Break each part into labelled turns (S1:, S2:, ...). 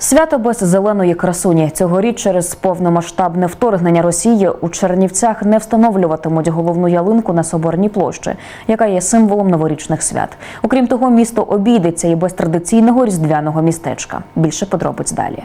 S1: Свято без зеленої красуні цьогоріч через повномасштабне вторгнення Росії у Чернівцях не встановлюватимуть головну ялинку на соборній площі, яка є символом новорічних свят. Окрім того, місто обійдеться і без традиційного різдвяного містечка. Більше подробиць далі.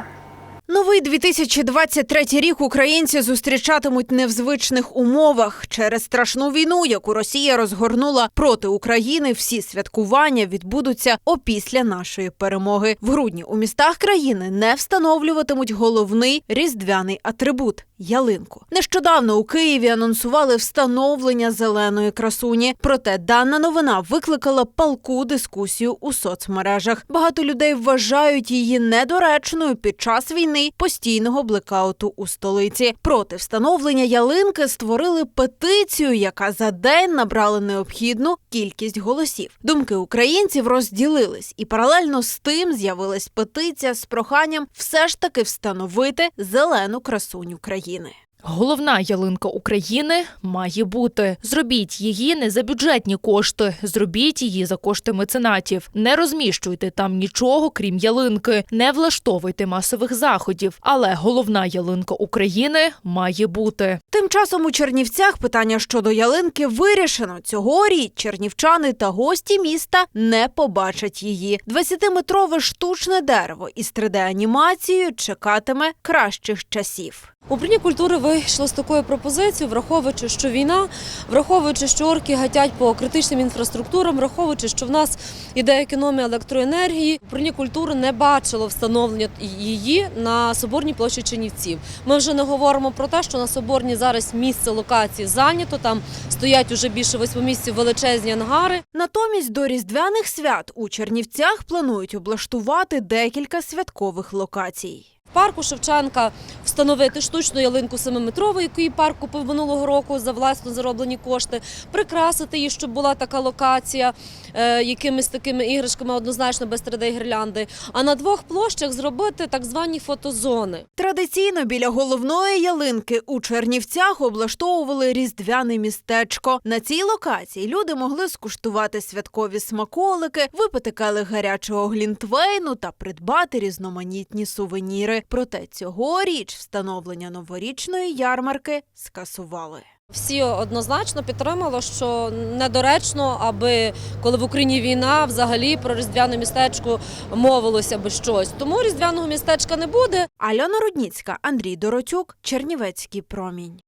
S2: Новий 2023 рік українці зустрічатимуть не в звичних умовах через страшну війну, яку Росія розгорнула проти України. Всі святкування відбудуться опісля нашої перемоги. В грудні у містах країни не встановлюватимуть головний різдвяний атрибут ялинку. Нещодавно у Києві анонсували встановлення зеленої красуні. Проте дана новина викликала палку дискусію у соцмережах. Багато людей вважають її недоречною під час війни постійного блекауту у столиці. Проти встановлення ялинки створили петицію, яка за день набрала необхідну кількість голосів. Думки українців розділились, і паралельно з тим з'явилась петиція з проханням все ж таки встановити зелену красуню країни.
S3: Головна ялинка України має бути. Зробіть її не за бюджетні кошти, зробіть її за кошти меценатів. Не розміщуйте там нічого, крім ялинки, не влаштовуйте масових заходів. Але головна ялинка України має бути.
S2: Тим часом у Чернівцях питання щодо ялинки вирішено. Цьогоріч чернівчани та гості міста не побачать її. 20-метрове штучне дерево із 3D-анімацією чекатиме кращих часів.
S4: Управління культури вийшло з такою пропозицією, враховуючи, що війна, враховуючи, що орки гатять по критичним інфраструктурам, враховуючи, що в нас іде економія електроенергії. Управління культури не бачило встановлення її на соборній площі Чинівців. Ми вже не говоримо про те, що на соборній зараз місце локації зайнято. Там стоять уже більше восьми місяців величезні ангари.
S2: Натомість до різдвяних свят у Чернівцях планують облаштувати декілька святкових локацій.
S4: Парку Шевченка встановити штучну ялинку семиметрову, її парк купив минулого року за власно зароблені кошти, прикрасити її, щоб була така локація е, якимись такими іграшками, однозначно без 3D-гірлянди. А на двох площах зробити так звані фотозони.
S2: Традиційно біля головної ялинки у Чернівцях облаштовували різдвяне містечко. На цій локації люди могли скуштувати святкові смаколики, випити келих гарячого глінтвейну та придбати різноманітні сувеніри. Проте цьогоріч встановлення новорічної ярмарки скасували.
S4: Всі однозначно підтримали, що недоречно, аби коли в Україні війна, взагалі про різдвяне містечко мовилося би щось. Тому різдвяного містечка не буде.
S2: Альона Рудніцька, Андрій Доротюк, Чернівецький промінь.